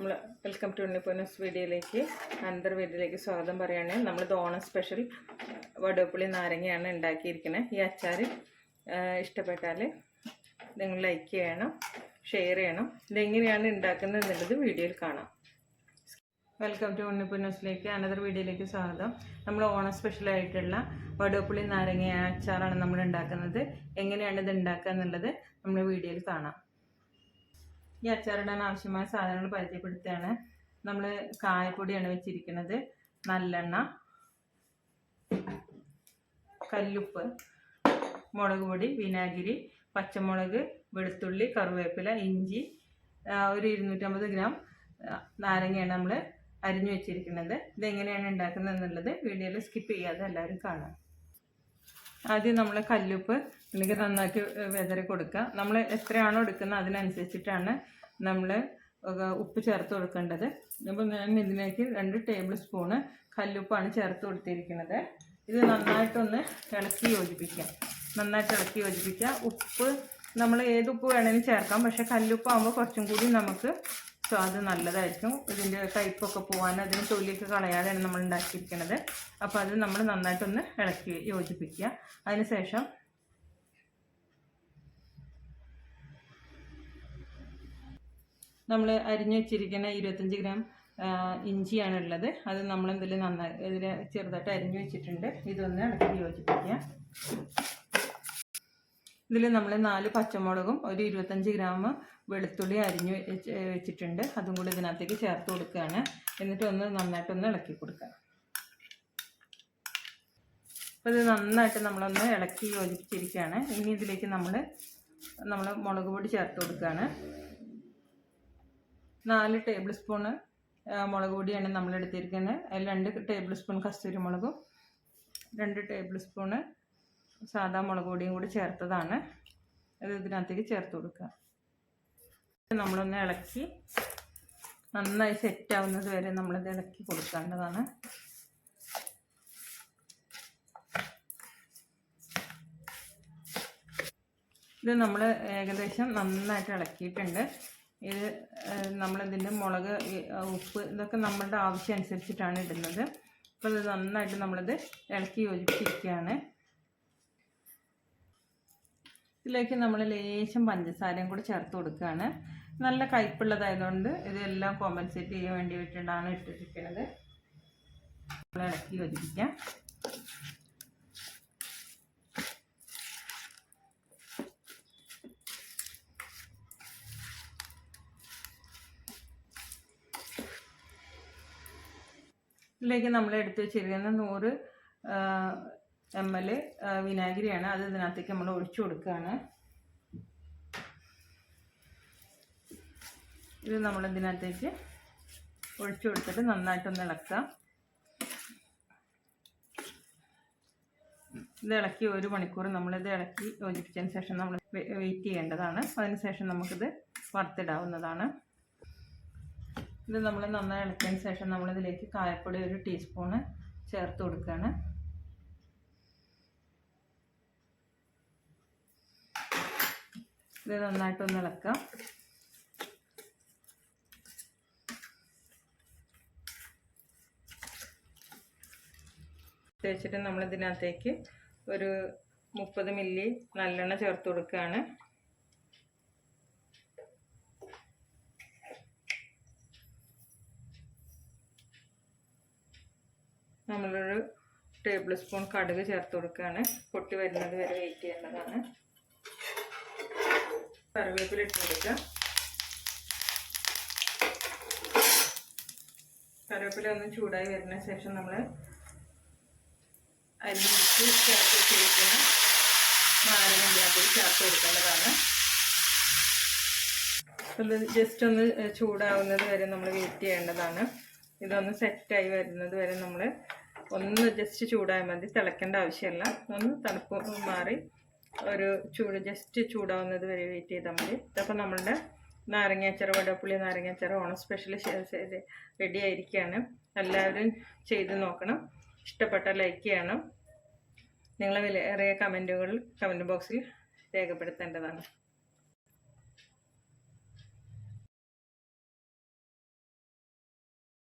നമ്മൾ welcome to ഉണ്ണിപ്പോനസ് വീഡിയോയിലേക്ക് another വീഡിയോയിലേക്ക് സ്വാഗതം പറയുകയാണ്. നമ്മൾ ഓണം സ്പെഷ്യൽ വടുവപ്പുളി നാരങ്ങയാണ് ഉണ്ടാക്കിയിരിക്കുന്നത് ഈ അച്ചാർ ഇഷ്ടപ്പെട്ടാൽ നിങ്ങൾ ലൈക്ക് ചെയ്യണം ഷെയർ ചെയ്യണം. ഇതെങ്ങനെയാണ് ഉണ്ടാക്കുന്നത് എന്നുള്ളത് വീഡിയോയിൽ കാണാം. വെൽക്കം ടു ഉണ്ണിപ്പൊന്നസിലേക്ക് അനന്തർ വീഡിയോയിലേക്ക് സ്വാഗതം. നമ്മൾ ഓണം സ്പെഷ്യലായിട്ടുള്ള വടുവപ്പുളി നാരങ്ങ അച്ചാറാണ് നമ്മൾ ഉണ്ടാക്കുന്നത്. എങ്ങനെയാണ് ഇത് ഉണ്ടാക്കുക എന്നുള്ളത് നമ്മൾ വീഡിയോയിൽ കാണാം. ഈ അച്ചാറിടാൻ ആവശ്യമായ സാധനങ്ങൾ പരിചയപ്പെടുത്തുകയാണ്. നമ്മൾ കായപ്പൊടിയാണ് വെച്ചിരിക്കുന്നത്. നല്ലെണ്ണ കല്ലുപ്പ് മുളക് പൊടി വിനാഗിരി പച്ചമുളക് വെളുത്തുള്ളി കറിവേപ്പില ഇഞ്ചി ഒരു ഇരുന്നൂറ്റമ്പത് ഗ്രാം നാരങ്ങയാണ് നമ്മൾ അരിഞ്ഞു വെച്ചിരിക്കുന്നത്. ഇതെങ്ങനെയാണ് ഉണ്ടാക്കുന്നത് എന്നുള്ളത് വീഡിയോയിൽ സ്കിപ്പ് ചെയ്യാതെ എല്ലാവരും കാണാം. ആദ്യം നമ്മൾ കല്ലുപ്പ് അല്ലെങ്കിൽ നന്നായിട്ട് വെതറി കൊടുക്കുക. നമ്മൾ എത്രയാണോ എടുക്കുന്നത് അതിനനുസരിച്ചിട്ടാണ് നമ്മൾ ഉപ്പ് ചേർത്ത് കൊടുക്കേണ്ടത്. അപ്പോൾ ഞാൻ ഇതിലേക്ക് രണ്ട് ടേബിൾ സ്പൂണ് കല്ലുപ്പാണ് ചേർത്ത് കൊടുത്തിരിക്കുന്നത്. ഇത് നന്നായിട്ടൊന്ന് ഇളക്കി യോജിപ്പിക്കാം നന്നായിട്ട് ഇളക്കി യോജിപ്പിക്കുക. ഉപ്പ് നമ്മൾ ഏത് ഉപ്പ് വേണമെങ്കിലും ചേർക്കാം. പക്ഷേ കല്ലുപ്പാകുമ്പോൾ കുറച്ചും കൂടി നമുക്ക് സ്വാദ് നല്ലതായിരിക്കും. ഇതിന്റെ ടൈപ്പൊക്കെ പോകാൻ അതിന് തൊലിയൊക്കെ കളയാതെയാണ് നമ്മൾ ഉണ്ടാക്കിയിരിക്കുന്നത് അപ്പോൾ അത് നമ്മൾ നന്നായിട്ടൊന്ന് ഇളക്കി യോജിപ്പിക്കുക. അതിനുശേഷം നമ്മൾ അരിഞ്ഞു വെച്ചിരിക്കുന്ന ഇരുപത്തഞ്ച് ഗ്രാം ഇഞ്ചിയാണ് ഉള്ളത്. അത് നമ്മൾ നന്നായി ഇതിൽ ചെറുതായിട്ട് അരിഞ്ഞു വെച്ചിട്ടുണ്ട്. ഇതൊന്ന് ഇളക്കി യോജിപ്പിക്കുക. ഇതിൽ നമ്മൾ നാല് പച്ചമുളകും ഒരു ഇരുപത്തഞ്ച് ഗ്രാം വെളുത്തുള്ളി അരിഞ്ഞ് വെച്ചിട്ടുണ്ട്. അതും കൂടി ഇതിനകത്തേക്ക് ചേർത്ത് കൊടുക്കുകയാണ്. എന്നിട്ട് ഒന്ന് നന്നായിട്ടൊന്ന് ഇളക്കി കൊടുക്കുക അപ്പോൾ ഇത് നന്നായിട്ട് നമ്മളൊന്ന് ഇളക്കി യോജിപ്പിച്ചിരിക്കുകയാണ്. ഇനി ഇതിലേക്ക് നമ്മൾ നമ്മൾ മുളക് പൊടി ചേർത്ത് കൊടുക്കുകയാണ്. നാല് ടേബിൾ സ്പൂണ് മുളക് പൊടിയാണ് നമ്മൾ എടുത്തിരിക്കുന്നത്. അതിൽ രണ്ട് ടേബിൾ സ്പൂൺ കസ്തൂരി മുളകും രണ്ട് ടേബിൾ സ്പൂണ് സാധാ മുളക് പൊടിയും കൂടി ചേർത്തതാണ്. അത് ഇതിനകത്തേക്ക് ചേർത്ത് കൊടുക്കുക. നമ്മളൊന്ന് ഇളക്കി നന്നായി സെറ്റ് ആവുന്നത് വരെ നമ്മളിത് ഇളക്കി കൊടുക്കേണ്ടതാണ്. ഇത് നമ്മൾ ഏകദേശം നന്നായിട്ട് ഇളക്കിയിട്ടുണ്ട്. ഇത് നമ്മളിതിന്റെ മുളക് ഉപ്പ് ഇതൊക്കെ നമ്മളുടെ ആവശ്യം അനുസരിച്ചിട്ടാണ് ഇടുന്നത്. അപ്പോൾ ഇത് നന്നായിട്ട് നമ്മളിത് ഇളക്കി യോജിപ്പിക്കുകയാണ്. ഇതിലേക്ക് നമ്മൾ ലേശം പഞ്ചസാരയും കൂടി ചേർത്ത് കൊടുക്കുകയാണ്. നല്ല കയ്പുള്ളതായതുകൊണ്ട് ഇതെല്ലാം കോമ്പൻസേറ്റ് ചെയ്യാൻ വേണ്ടി വേണ്ടിയിട്ടാണ് ഇട്ടിരിക്കുന്നത്. ഇളക്കി യോജിപ്പിക്കാം. ഇതിലേക്ക് നമ്മൾ എടുത്ത് വെച്ചിരിക്കുന്ന നൂറ് എം എൽ വിനാഗിരിയാണ്. അത് ഇതിനകത്തേക്ക് നമ്മൾ ഒഴിച്ചു കൊടുക്കുകയാണ്. ഇത് നമ്മൾ ഇതിനകത്തേക്ക് ഒഴിച്ചു കൊടുത്തിട്ട് നന്നായിട്ടൊന്ന് ഇളക്കാം ഇത് ഇളക്കി ഒരു മണിക്കൂർ നമ്മളിത് ഇളക്കി യോജിപ്പിച്ചതിന് ശേഷം നമ്മൾ വെയിറ്റ് ചെയ്യേണ്ടതാണ്. അതിന് ശേഷം നമുക്കിത് വറുത്തിടാവുന്നതാണ്. ഇത് നമ്മൾ നന്നായി ഇളക്കിയതിന് ശേഷം നമ്മളിതിലേക്ക് കായപ്പൊടി ഒരു ടീസ്പൂണ് ചേർത്ത് കൊടുക്കുകയാണ്. ഇത് നന്നായിട്ടൊന്ന് ഇളക്കാം തേച്ചിട്ട് നമ്മൾ ഇതിനകത്തേക്ക് ഒരു മുപ്പത് മില്ലി നല്ലെണ്ണ ചേർത്ത് കൊടുക്കുകയാണ്. നമ്മളൊരു ടേബിൾ സ്പൂൺ കടുക് ചേർത്ത് കൊടുക്കുകയാണ്. പൊട്ടി വരുന്നത് വരെ വെയിറ്റ് ചെയ്യേണ്ടതാണ്. കറിവേപ്പില ഇട്ട് കൊടുക്കുക കറിവേപ്പില ഒന്ന് ചൂടായി വരുന്ന ശേഷം നമ്മൾ അരിഞ്ഞിട്ട് ചേർത്ത് വെച്ചിരിക്കുന്ന നാരങ്ങ ചേർത്ത് കൊടുക്കേണ്ടതാണ് അത് ജസ്റ്റ് ഒന്ന് ചൂടാവുന്നത് വരെ നമ്മൾ വെയിറ്റ് ചെയ്യേണ്ടതാണ്. ഇതൊന്ന് സെറ്റായി വരുന്നത് വരെ നമ്മൾ ഒന്ന് ജസ്റ്റ് ചൂടായാൽ മതി തിളക്കേണ്ട ആവശ്യമില്ല. ഒന്ന് തണുപ്പ് മാറി ഒരു ചൂട് ജസ്റ്റ് ചൂടാവുന്നത് വരെ വെയിറ്റ് ചെയ്താൽ മതി. ഇതപ്പോൾ നമ്മളുടെ നാരങ്ങാച്ചാറ് വടപ്പുള്ളി നാരങ്ങാച്ചാറ് ഓണം സ്പെഷ്യൽ റെഡി ആയിരിക്കുകയാണ് എല്ലാവരും ചെയ്ത് നോക്കണം. ഇഷ്ടപ്പെട്ട ലൈക്ക് ചെയ്യണം. നിങ്ങളെ വിലയേറിയ കമന്റുകൾ കമന്റ് ബോക്സിൽ രേഖപ്പെടുത്തേണ്ടതാണ്.